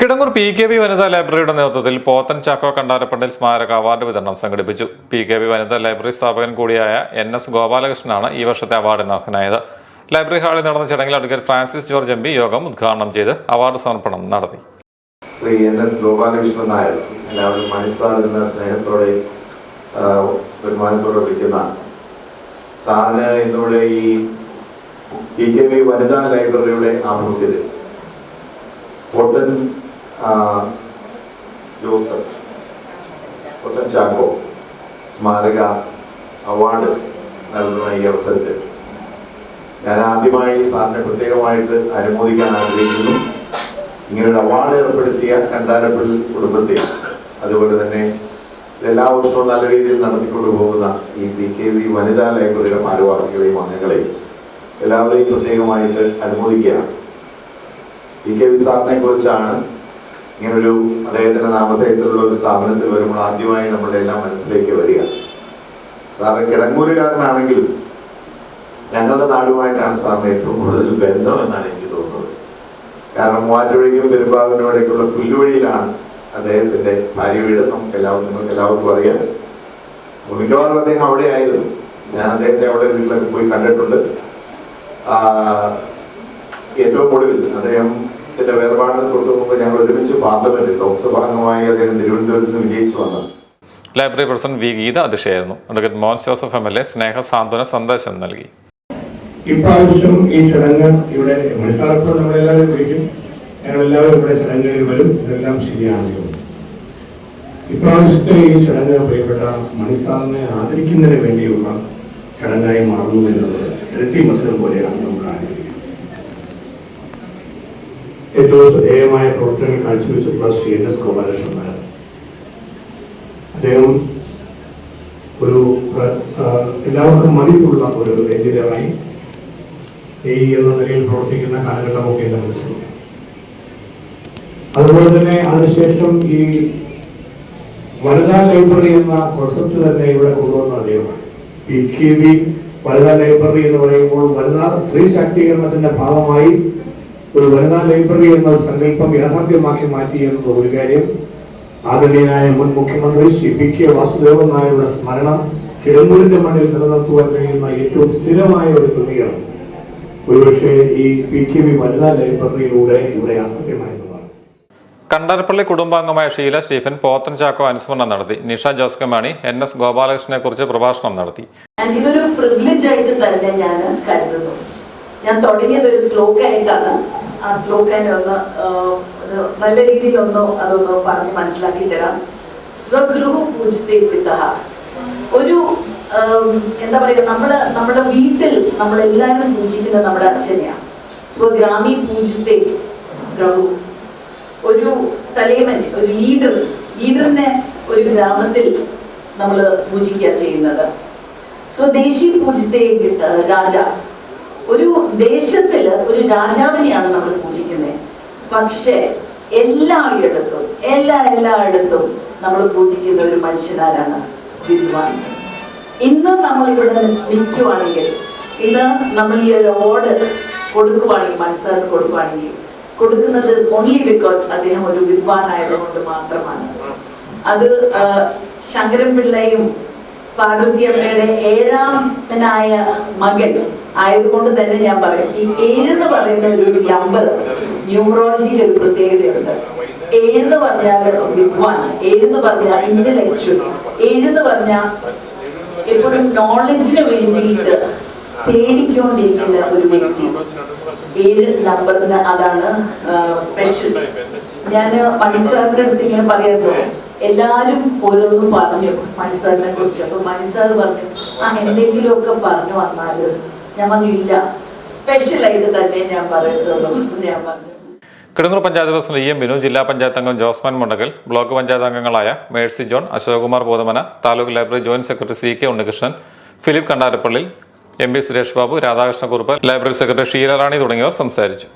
Kidangoor P K V വനിതാ ലൈബ്രറിയുടെ നേതൃത്വത്തിൽ പോത്തൻ ചാക്കോ കണ്ടാരപ്പണ്ടിൽ സ്മാരക അവാർഡ് വിതരണം സംഘടിപ്പിച്ചു. പി കെ വി വനിതാ ലൈബ്രറി സ്ഥാപകൻ കൂടിയായ എൻ എസ് ഗോപാലകൃഷ്ണനാണ് ഈ വർഷത്തെ അവാർഡിന് അർഹനായത്. ലൈബ്രറി ഹാളിൽ നടന്ന ചടങ്ങിൽ advocate Francis George M P യോഗം ഉദ്ഘാടനം ചെയ്ത് അവാർഡ് സമർപ്പണം നടത്തി. ശ്രീ എൻ എസ് ഗോപാലകൃഷ്ണൻ നായർ എല്ലാവരും മണിസാർ എന്ന സ്നേഹത്തോടെ ബഹുമാനത്തോടെ വിളിക്കുന്ന സാറിന് ഇന്നിവിടെ ഈ പി കെ വി വനിതാ ലൈബ്രറിയുടെ ആഭിമുഖ്യത്തിൽ ആ, ജോസഫ് പൊത്തൻ ചാക്കോ സ്മാരക അവാർഡ് നൽകുന്ന ഈ അവസരത്തിൽ ഞാൻ ആദ്യമായി സാറിനെ പ്രത്യേകമായിട്ട് അനുമോദിക്കാൻ ആഗ്രഹിക്കുന്നു. ഇങ്ങനൊരു അവാർഡ് ഏർപ്പെടുത്തിയ കണ്ടാരപ്പള്ളി കുടുംബത്തെ അതുപോലെ തന്നെ എല്ലാ വർഷവും നല്ല രീതിയിൽ നടത്തിക്കൊണ്ടു പോകുന്ന ഈ പി കെ വി വനിതാ ലൈബ്രറിയുടെ ഭാരവാഹികളെയും അംഗങ്ങളെയും എല്ലാവരെയും പ്രത്യേകമായിട്ട് അനുമോദിക്കുകയാണ്. പി കെ വി സാറിനെ കുറിച്ചാണ് ഇങ്ങനൊരു അദ്ദേഹത്തിന്റെ നാമത്തെ നാമധേയത്തിലുള്ള ഒരു സ്ഥാപനത്തിൽ വരുമ്പോൾ ആദ്യമായി നമ്മുടെ എല്ലാം മനസ്സിലേക്ക് വരിക. സാറ് കിടങ്ങൂരുകാരനാണെങ്കിലും ഞങ്ങളുടെ നാടുമായിട്ടാണ് സാറിന് ഏറ്റവും കൂടുതൽ ബന്ധം എന്നാണ് എനിക്ക് തോന്നുന്നത്. കാരണം മൂവാറ്റുപുഴയ്ക്കും പെരുമ്പാവിനും ഇടയ്ക്കുള്ള പുല്ലുവഴിയിലാണ് അദ്ദേഹത്തിന്റെ ഭാര്യ വീട്. നമുക്ക് എല്ലാവർക്കും നിങ്ങൾക്ക് എല്ലാവർക്കും അറിയാം. മിക്കവാറും അദ്ദേഹം അവിടെ ആയിരുന്നു ഞാൻ അദ്ദേഹത്തെ അവിടെ വീട്ടിലൊക്കെ പോയി കണ്ടിട്ടുണ്ട്. ഏറ്റവും ഒടുവിൽ അദ്ദേഹത്തിന്റെ വേർപാടിന് തൊട്ട് മുമ്പ് ഞങ്ങൾ ഒരുമിച്ച് പാർലമെന്റിൽ ലോക്സഭാ അംഗമായി അദ്ദേഹം തിരുവനന്തപുരത്ത് നിന്ന് വിജയിച്ചു വന്നത്. Library person V Geetha അധ്യക്ഷയായിരുന്നു advocate Mohan Joseph M L A സ്നേഹ സാന്ത്വന സന്ദേശം നൽകി. ഇപ്രാവശ്യം ഈ ചടങ്ങ് ഇവിടെ മണിസാറപ്പോൾ നമ്മളെല്ലാവരും വിളിക്കും. ഞങ്ങളെല്ലാവരും ഇവിടെ ചടങ്ങുകളിൽ വരും. ഇതെല്ലാം ശരിയാണല്ലോ ഇപ്രാവശ്യത്തെ ഈ ചടങ്ങ് പ്രിയപ്പെട്ട മണിസാറിനെ ആദരിക്കുന്നതിന് വേണ്ടിയുള്ള ചടങ്ങായി മാറുന്നു എന്നുള്ളത് ഇരട്ടി മത്സരം പോലെയാണ് നമ്മൾ ആഗ്രഹിക്കുന്നത്. ഏറ്റവും ശ്രദ്ധേയമായ പ്രവർത്തനങ്ങൾ കാഴ്ചവെച്ചിട്ടുള്ള ശ്രീ എൻ എസ് ഗോപാലകൃഷ്ണൻ നായർ അദ്ദേഹം ഒരു എല്ലാവർക്കും മതിപ്പുള്ള ഒരു എഞ്ചിനീയറായി ഈ എന്ന നിലയിൽ പ്രവർത്തിക്കുന്ന കാലഘട്ടമൊക്കെ എന്റെ മനസ്സിലുണ്ട് അതുപോലെ തന്നെ അതിനുശേഷം ഈ വനിതാ ലൈബ്രറി എന്ന കോൺസെപ്റ്റ് തന്നെ ഇവിടെ കൊണ്ടുവന്ന അദ്ദേഹമാണ്. പി കെ വി വനിതാ ലൈബ്രറി എന്ന് പറയുമ്പോൾ വനിതാ സ്ത്രീ ശാക്തീകരണത്തിന്റെ ഭാഗമായി ഒരു വനിതാ ലൈബ്രറി എന്ന സങ്കല്പം യാഥാർത്ഥ്യമാക്കി മാറ്റി എന്നത് ഒരു കാര്യം. ആദരണീയനായ മുൻ മുഖ്യമന്ത്രി ശ്രീ പി കെ വാസുദേവൻ നായരുടെ സ്മരണം കിടമ്പൂരിന്റെ മണ്ണിൽ നിലനിർത്തുവാൻ കഴിയുന്ന ഏറ്റവും സ്ഥിരമായ ഒരു ക്രമീകരണം ഒരുപക്ഷെ ഈ പി കെ വി വനിതാ ലൈബ്രറിയിലൂടെ ഇവിടെ യാഥാർത്ഥ്യമായതാണ് കണ്ടാരപ്പള്ളി കുടുംബാംഗമായ ഷീല സ്റ്റീഫൻ പോത്തൻ ചാക്കോ അനുസ്മരണം നടത്തി. നിഷ ജോസ്കമാണി എൻ എസ് ഗോപാലകൃഷ്ണനെ കുറിച്ച് പ്രഭാഷണം നടത്തി. ഇതൊരു പ്രിവിലേജ് ആയിട്ട് തന്നെ ഞാൻ കരുതുന്നു. ഞാൻ തുടങ്ങിയത് ഒരു ശ്ലോക ആ ശ്ലോകനെ ഒന്ന് നല്ല രീതിയിൽ ഒന്ന് അതൊന്ന് പറഞ്ഞ് മനസ്സിലാക്കി തരാം. സ്വഗൃഹു പൂജിതേ പിതഃ. ഒരു എന്താ പറയുക നമ്മൾ നമ്മുടെ വീട്ടിൽ നമ്മൾ എല്ലാവരും പൂജിക്കുന്നത് നമ്മുടെ അച്ഛനെയാണ് സ്വഗ്രാമി പൂജിതേ പ്രഭു. ഒരു തലേമൻ ഒരു ലീഡർ ലീഡറിനെ ഒരു ഗ്രാമത്തിൽ നമ്മൾ പൂജിക്കുക ചെയ്യുന്നത്. സ്വദേശി പൂജിതേ ഏഹ്, രാജ. ഒരു ദേശത്തിൽ ഒരു രാജാവിനെയാണ് നമ്മൾ പൂജിക്കുന്നത് പക്ഷേ എല്ലായിടത്തും എല്ലാ എല്ലായിടത്തും നമ്മൾ പൂജിക്കുന്ന ഒരു മനുഷ്യനാരാണ് വിദ്വാൻ. ഇന്ന് നമ്മൾ ഇവിടെ നിൽക്കുവാണെങ്കിൽ ഇന്ന് നമ്മൾ ഈ ഒരു ഓർഡർ കൊടുക്കുവാണെങ്കിൽ മനസ്സിലാക്കി കൊടുക്കുവാണെങ്കിൽ കൊടുക്കുന്നത് ഓൺലി ബിക്കോസ് അദ്ദേഹം ഒരു വിദ്വാനായതുകൊണ്ട് മാത്രമാണ്. അത് ശങ്കരൻ പിള്ളയും പാർവതി അമ്മയുടെ ഏഴാമനായ മകൻ ആയതുകൊണ്ട് തന്നെ ഞാൻ പറയും. ഈ ഏഴെന്ന് പറയുന്ന ഒരു നമ്പർ ന്യൂറോളജിയിൽ ഒരു പ്രത്യേകതയുണ്ട്. ഏഴെന്ന് പറഞ്ഞാൽ വിദ്വാൻ ഏഴെന്ന് പറഞ്ഞാൽ ഇന്റലക്ച്വൽ ഏഴെന്ന് പറഞ്ഞാൽ എപ്പോഴും നോളജിന് വേണ്ടിയിട്ട് തേടിക്കൊണ്ടിരിക്കുന്ന ഒരു വ്യക്തി. ഏഴ് നമ്പറിന് അതാണ് സ്പെഷ്യൽ ഞാൻ മണിസാറിന്റെ അടുത്ത് ഇങ്ങനെ പറയുന്നു എല്ലാരും ഓരോന്നും പറഞ്ഞു. മനസ്സാറിനെ കുറിച്ച്. അപ്പൊ മണിസാർ പറഞ്ഞു ആ എന്തെങ്കിലുമൊക്കെ പറഞ്ഞു വന്നാൽ. ഞാൻ പറഞ്ഞു ഇല്ല. സ്പെഷ്യൽ ആയിട്ട് തന്നെ ഞാൻ പറയുന്നുള്ളൂ ഞാൻ പറഞ്ഞു. Kidangoor panchayat president E M Binu ജില്ലാ പഞ്ചായത്ത് അംഗം ജോസ്മാൻ മുണ്ടകൽ ബ്ലോക്ക് പഞ്ചായത്ത് അംഗങ്ങളായ Mercy John Ashokumar ബോധമന taluk library joint secretary C K Unnikrishnan Philip Kandarappally M P Suresh Babu Radhakrishna Kurup library secretary Sheela Rani തുടങ്ങിയവർ സംസാരിച്ചു.